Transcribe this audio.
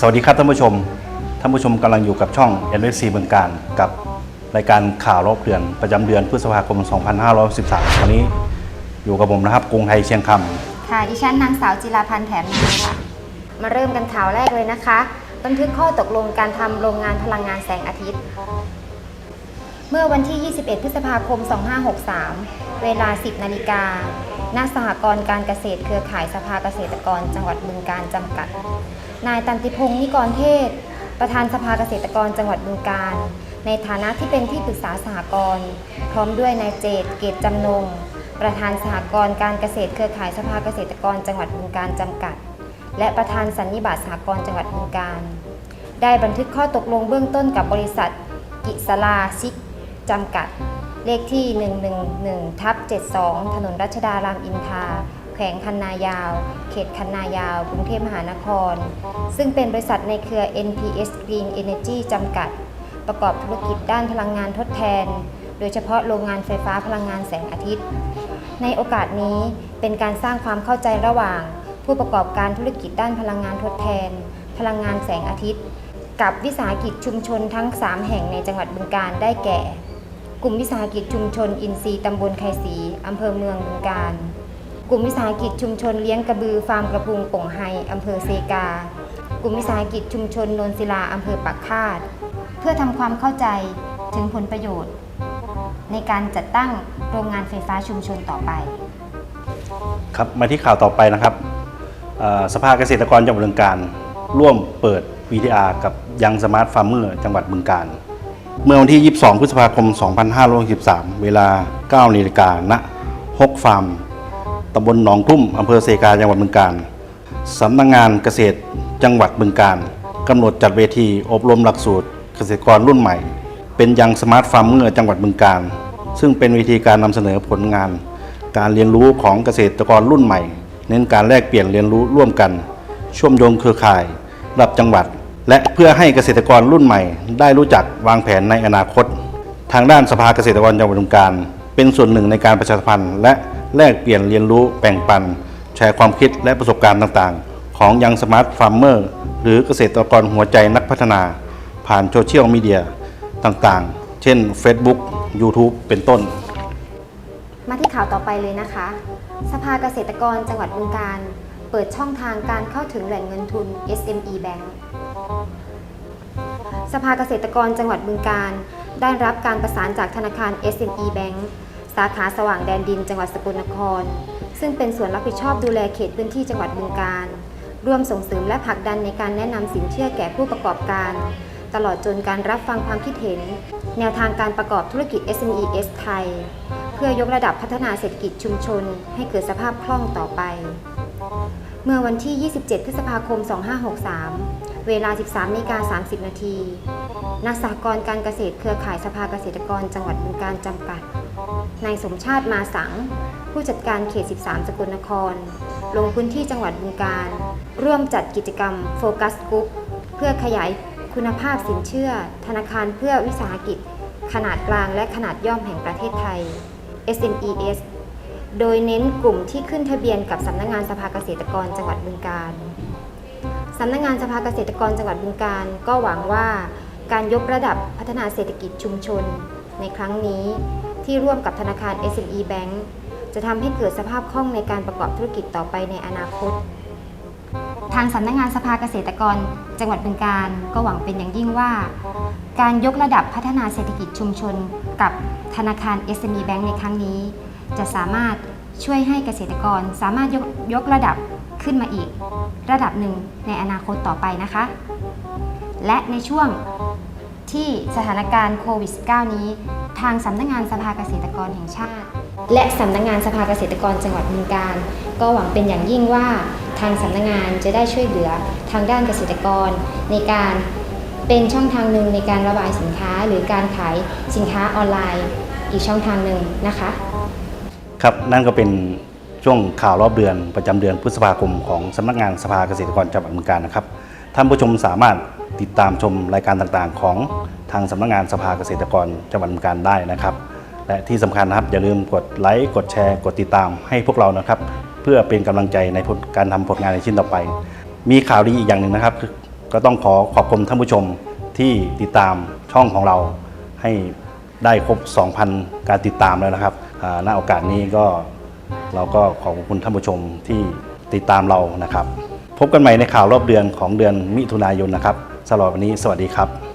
สวัสดีครับท่านผู้ชม ท่านผู้ชมกำลังอยู่กับช่อง n อ c เมืองการกับรายการข่าวรอบเดือนประจำเดือนพฤษภาคม 2513วันนี้อยู่กับผมนะครับกรุงไทยเชียงคค่ะดิฉันนางสาวจิราพันธ์แถมนาค่ะ มาเริ่มกันข่าวแรกเลยนะคะ บันทึกข้อตกลงการทำโรงงานพลังงานแสงอาทิตย์ เมื่อวันที่ 21 พฤษภาคม 2563 เวลา 10 นาฬิกาณสหกรณ์การเกษตรเครือข่ายสภาเกษตรกร จังหวัดบึงการจำกัด นายตันติพงศ์นิกรเทศ ประธานสภาเกษตรกรจังหวัดบึงการ ในฐานะที่เป็นที่ปรึกษาสหกรณ์ พร้อมด้วยนายเจต เกตจำนง ประธานสหกรณ์การเกษตรเครือข่ายสภาเกษตรกร จังหวัดบึงการจำกัด และประธานสันนิบาตสหกรณ์จังหวัดบึงการ ได้บันทึกข้อตกลงเบื้องต้นกับบริษัท กิสลาชิก จำกัด เลขที่ 111ทับ72 ถนนรัชดารามอินทราแขวงคันนายาว เขตคันนายาว กรุงเทพมหานคร ซึ่งเป็นบริษัทในเครือ NPS Green Energy จำกัด ประกอบธุรกิจด้านพลังงานทดแทน โดยเฉพาะโรงงานไฟฟ้าพลังงานแสงอาทิตย์ ในโอกาสนี้เป็นการสร้างความเข้าใจระหว่าง ผู้ประกอบการธุรกิจด้านพลังงานทดแทน พลังงานแสงอาทิตย์ กับวิสาหกิจชุมชนทั้ง 3 แห่งในจังหวัดบึงการได้แก่ กลุ่มวิสาหกิจชุมชนอินทรีย์ตำบลไคศีอำเภอเมืองบึงการ กลุ่มวิสาหกิจชุมชนเลี้ยงกระบือฟาร์มกระพุงป่งไฮอำเภอเซกา กลุ่มวิสาหกิจชุมชนนนศิลาอำเภอปักคาด เพื่อทำความเข้าใจถึงผลประโยชน์ ในการจัดตั้งโรงงานไฟฟ้าชุมชนต่อไป ครับมาที่ข่าวต่อไปนะครับสภาเกษตรกรจังหวัดบึงการ ร่วมเปิด VTR กับยังสมาร์ทฟาร์มเมอร์จังหวัดบึงการ เมื่อวันที่ 22 พฤษภาคม 2563 เวลา 9นาฬิกาณฮกฟาร์มตำบลหนองทุ่มอำเภอเซกาจังหวัดบึงการสำนักงานเกษตรจังหวัดบึงการกำหนดจัดเวทีอบรมหลักสูตรเกษตรกรรุ่นใหม่ เป็นยังสมาร์ทฟาร์มเมอร์จังหวัดบึงการซึ่งเป็นวิธีการนำเสนอผลงาน การเรียนรู้ของเกษตรกรรุ่นใหม่ เน้นการแลกเปลี่ยนเรียนรู้ร่วมกันเชื่อมโยงเครือข่ายระดับจังหวัด และเพื่อให้เกษตรกรรุ่นใหม่ ได้รู้จักวางแผนในอนาคต ทางด้านสภาเกษตรกรจังหวัดบึงการ เป็นส่วนหนึ่งในการประชาสัมพันธ์และแลกเปลี่ยนเรียนรู้แบ่งปัน แชร์ความคิดและประสบการณ์ต่างๆ ของยังสมาร์ทฟาร์มเมอร์หรือเกษตรกรหัวใจนักพัฒนา ผ่านโซเชียลมีเดียต่างๆ เช่น Facebook YouTube เป็นต้น มาที่ข่าวต่อไปเลยนะคะ สภาเกษตรกรจังหวัดบึงการ เปิดช่องทางการเข้าถึงแหล่งเงินทุน SME Bank สภาเกษตรกรจังหวัดบึงการ ได้รับการประสานจากธนาคาร SME Bank สาขาสว่างแดนดินจังหวัดสกลนคร ซึ่งเป็นส่วนรับผิดชอบดูแลเขตพื้นที่จังหวัดบึงการ ร่วมส่งเสริมและผลักดันในการแนะนำสินเชื่อแก่ผู้ประกอบการ ตลอดจนการรับฟังความคิดเห็น แนวทางการประกอบธุรกิจ SMES ไทย เพื่อยกระดับพัฒนาเศรษฐกิจชุมชน ให้เกิดสภาพคล่องต่อไป เมื่อวันที่ 27 พฤษภาคม 2563 เวลา 13นาฬิกา30 นาทีนักสหกรการเกษตรเครือข่ายสภาเกษตรกรจังหวัดบึงการจำกัด นายสมชาติมาสัง ผู้จัดการเขต 13 สกลนคร ลงพื้นที่จังหวัดบึงการ ร่วมจัดกิจกรรมโฟกัสกรุ๊ปเพื่อขยายคุณภาพสินเชื่อ ธนาคารเพื่อวิสาหกิจ ขนาดกลางและขนาดย่อมแห่งประเทศไทย SMES โดยเน้นกลุ่มที่ขึ้นทะเบียนกับสำนักงานสภาเกษตรกรจังหวัดบึงการ สำนักงานสภาเกษตรกรจังหวัดบึงการก็หวังว่าการยกระดับพัฒนาเศรษฐกิจชุมชน ในครั้งนี้ ที่ร่วมกับธนาคาร SME Bank จะทำให้เกิดสภาพคล่องในการประกอบธุรกิจต่อไปในอนาคต ทางสำนักงานสภาเกษตรกร จังหวัดบึงการก็หวังเป็นอย่างยิ่งว่า การยกระดับพัฒนาเศรษฐกิจชุมชน กับธนาคาร SME Bank ในครั้งนี้ จะสามารถช่วยให้เกษตรกรสามารถยกยกระดับ ขึ้นมาอีก ระดับหนึ่งในอนาคตต่อไปนะคะ และในช่วงที่สถานการณ์โควิด -19 นี้ ทางสำนักงานสภาเกษตรกรแห่งชาติ และสำนักงานสภาเกษตรกรจังหวัดบึงการ ก็หวังเป็นอย่างยิ่งว่าทางสำนักงานจะได้ช่วยเหลือทางด้านเกษตรกร ในการเป็นช่องทางหนึ่งในการระบายสินค้า หรือการขายสินค้าออนไลน์ อีกช่องทางหนึ่งนะคะ ครับนั่นก็เป็น ช่วงข่าวรอบเดือนประจำเดือนพฤษภาคมของสำนักงานสภาเกษตรกรจังหวัดบึงการนะครับ ท่านผู้ชมสามารถติดตามชมรายการต่างๆ ของทางสำนักงานสภาเกษตรกรจังหวัดบึงการได้นะครับ และที่สำคัญนะครับอย่าลืมกดไลค์กดแชร์ กดติดตามให้พวกเรานะครับ เพื่อเป็นกำลังใจในการทำผลงานในชิ้นต่อไป มีข่าวดีอีกอย่างหนึ่งนะครับ ก็ต้องขอขอบคุณท่านผู้ชมที่ติดตามช่องของเราให้ได้ครบ 2,000 การติดตามแล้วนะครับณโอกาสนี้ก็ เราก็ขอบคุณท่านผู้ชมที่ติดตามเรานะครับ พบกันใหม่ในข่าวรอบเดือนของเดือนมิถุนายนนะครับสำหรับวันนี้สวัสดีครับ